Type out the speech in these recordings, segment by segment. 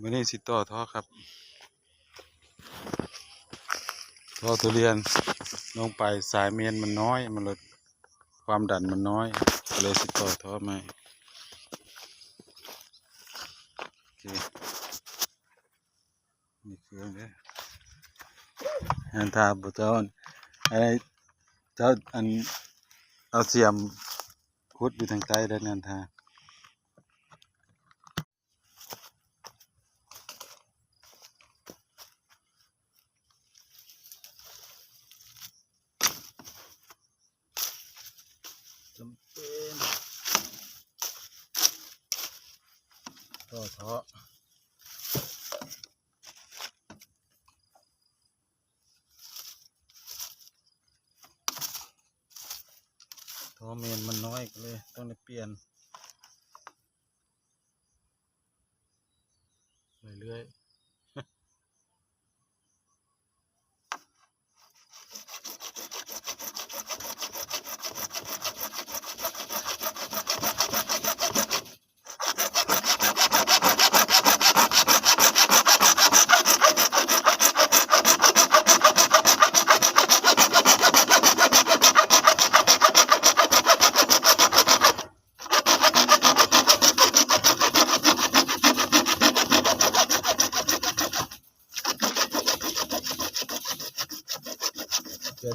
มื่อนี้สิต่อท่อครับท่อทุเรียนลงไปสายเมนมันน้อยมันลดความดันมันน้อยก็เลยสิต่อท่อใหม่โอเคนี่คืองเด้ออันทาบุตรอนอะไรเจ้าอันเอาเสียมคุดอยู่ทางใต้ด้านนันทา ต่อเทาะท่อเมนมันน้อยก็เลย ต้องได้เปลี่ยน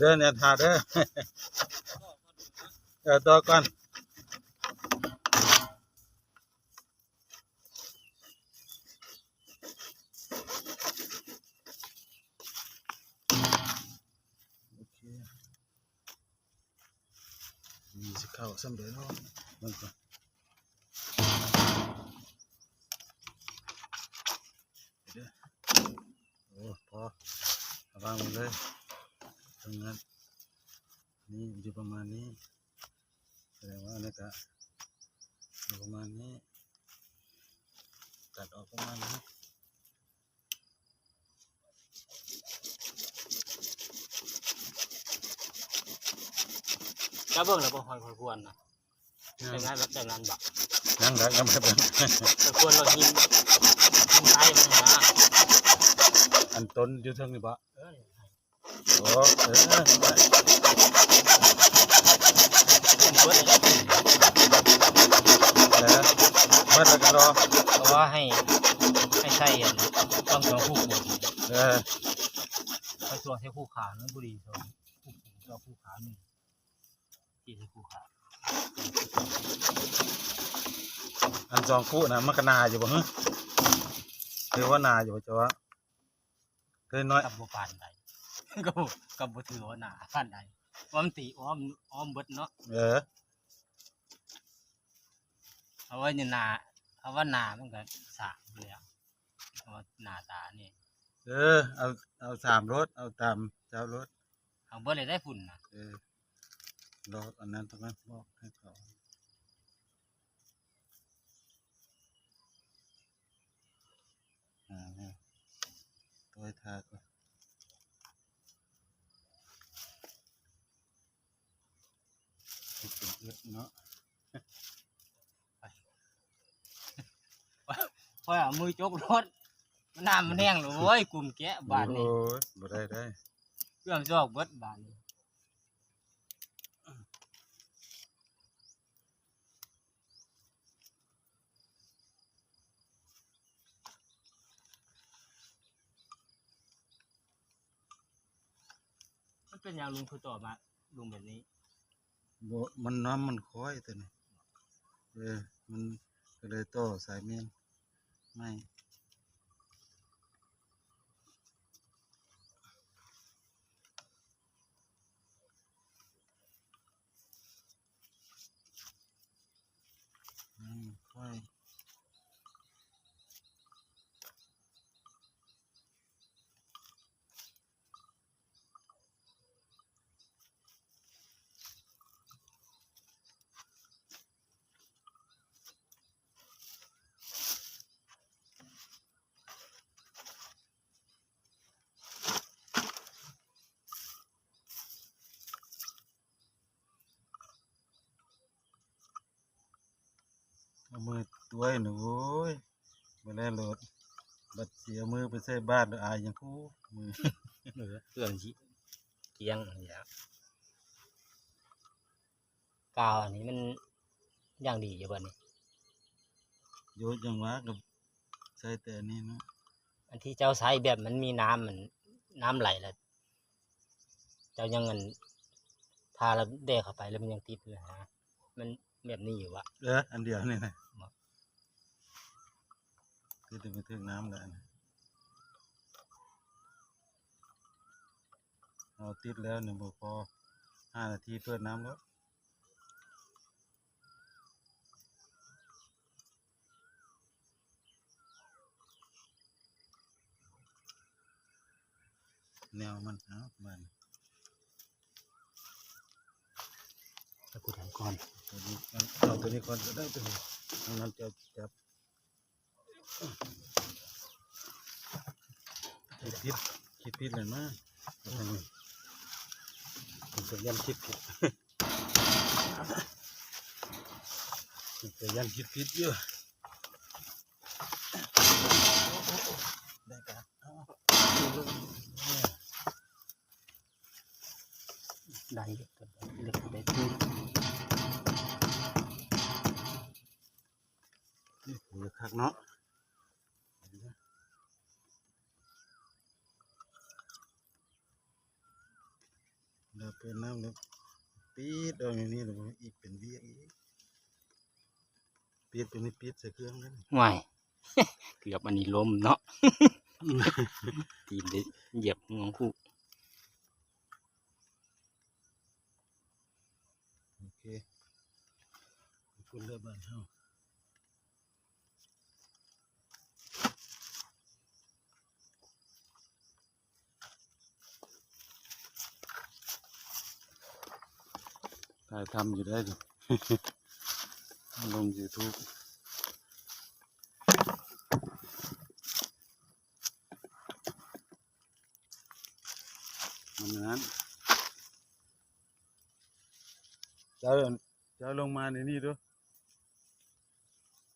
เดี๋ยวเด้อเนี่ยทาเด้อเดี๋ยวต่อก่อนโอเคมีสิเข้าสำเร็จแล้วมันก่อนเดี๋ยวโอ้พอระวังมันเลย ตรงนั้นนี่อยู่ประมาณนี้แสดงว่าอันนี้ก็อยู่ประมาณนี้ ตัดออกประมาณนี้จะเบิ่งแล้วบ่ฮอยควรนะแต่งานแบบแต่งานบักนั่งได้ยังไม่เป็นแต่ควรเราหินหินใต้มันนะอันต้นอยู่เทิงนี่ปะเออ โอ้เออได้หินเบิดเลยแล้วเมื่อไรกันรอเพราะว่าให้ให้ใส่อันต้องตัวผู้ปลูกเออไปตัวให้ผู้ขานั่นบุรีตัวผู้ตัวผู้ขาหนึ่งที่ให้ผู้ขาอันสองคู่นะมันก็นาอยู่บ่ฮะหรือว่านาอยู่บ่จ๊ะเคยน้อยกับบ่ปานใด ก็บ่กับบ่ถือว่าหนาปานใดว่ามันตีอ้อมอ้อมเบิดเนาะเออเพราะว่าเนี่ยหนาเพราะว่าหนามันก็สากเลยอะเพราะว่าหน้าตานี่เออเอาเอาสามรถเอาตามเจ้ารถเอาเบิดเลยได้ฝุ่นนะเออรออันนั้นตรงนั้นบอกให้เขาอ่าเนี่ยตัวให้ทาก่อนให้เป็นเอื้อเนาะ เพราะเอามือจกรถมันน้ำมันแห้งเลยโว้ยกลุ่มแกะบานนี่โอ้ยบ่ได้ได้เครื่องจอกเบิดบานนี่มันเป็นอย่างลุงคือต่อมาลุงแบบนี้บ่มันน้ำมันค้อยตัวนี้เออมันก็เลยต่อสายเมน ไม่อืมค่อย มือตัวหนูโอ้ยมาแล้วโหลดบัดเสียมือไปใส่บ้านแล้วอายยังคู่มือเออเครื่องชิเกียงอย่างกาวอันนี้มันอย่างดีอยู่บ่นี่โยดยังว่ากับใส่แต่อันนี้เนาะอันที่เจ้าใช้แบบมันมีน้ำมันน้ำไหลแล้วเจ้ายังเงินทาแล้วเดะเข้าไปแล้วมันยังติดเลยฮะมัน แบบนี้อยู่วะเอออันเดียวนี่นะบ่คือถึงไปถึงน้ำแล้วนะเอาติดแล้วหนึ่งบพอห้านาทีเปิดน้ำแล้วแนวมันเอามัน จะกูถามก่อนตัวนี้เอาเอาตัวนี้ก่อนก็ได้ตัวนี้เอานั้นจะจับคิดผิดคิดผิดเลยนะเอาตัวนี้ผมจะยันคิดผิดผมจะยันคิดผิดเยอะได้ปะเอาเนี่ยได้ กเนาะเดี๋ยวเป็นน้ำเดี๋ยวปี๊ดเอาอย่างนี้เดี๋ยวอีกเป็นเวียอีกปี๊ดเป็นนี่ปี๊ดใส่เครื่องนั่นห่วยเกือบอันนี้ล้มเนาะทีมได้เหยียบงวงคู่โอเคขอบคุณเลือบ้านเฮาายทำอยู่ได้ดิลงยูทูบมันนั้นเจ้าเจ้าลงมาในนี่ดู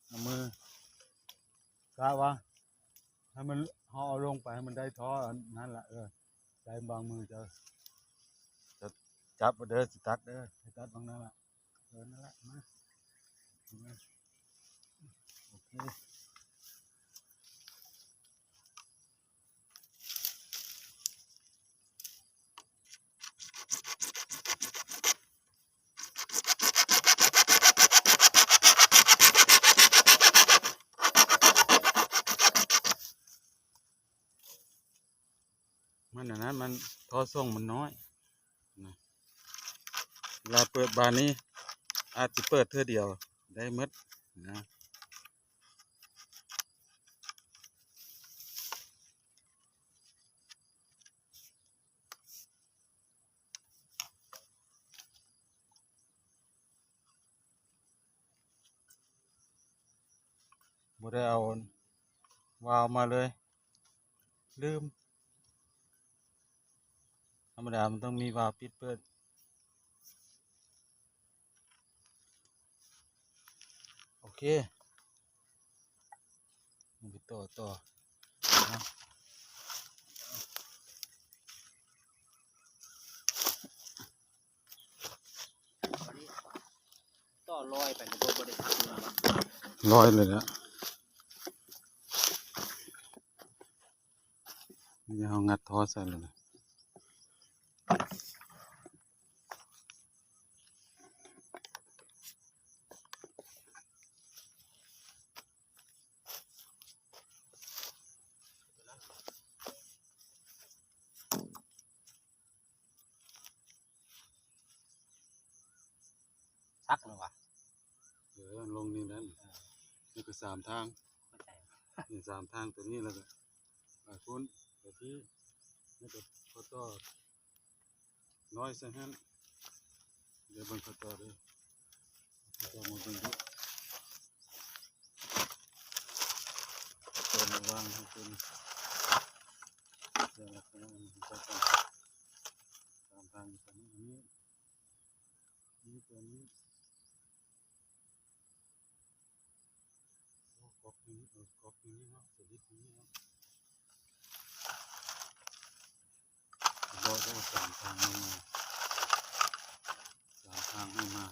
เอามือกะวะให้มันห่อลงไปให้มันได้ท้อนนั่นแหละเออใจบางมือเจ้า จับเด้อสิตัดเด้อสิตัดบางนั่นละเออนั่นละมาโอเคมันอันนั้นมันทอส่งมันน้อยนะ ลาเปิดบานนี้ อาจจะเปิดเท่อเดียวได้หมดนะบ่ได้เอาวาวมาเลย ลืม ธรรมดามันต้องมีวาวปิดเปิด โอ เคมันไปต่อต่อต่อลอยไปในตัวบริษัทลอยเลยนะนี่เอางัดท่อใส่เลยนะ ซักเลยวะเดี๋ยวลงนี่นั่นนี่ก็สามทางเข้าใจนี่สามทางตัวนี้แล้วก็อ่าคุณตัวที่นี่ก็ข้อต่อน้อยสักฮันเดี๋ยวเบังข้อต่อเลยข้อต่อมาเบิ่งดูตัวมาวางให้คุณเดี๋ยวเราจะเอาข้อต่อสามทางอยู่ตรงนี้อันนี้นี่ตัวนี้ เกราต้อกได้สามทางไม่มาสามทางไม่มา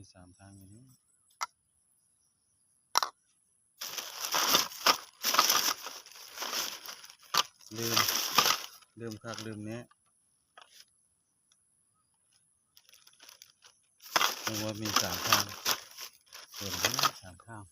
มีสามทางอย่างนี้ลืมลืมคักลืมเนี้ยเพราะว่ามีสามทางส่วนนี้สามทาง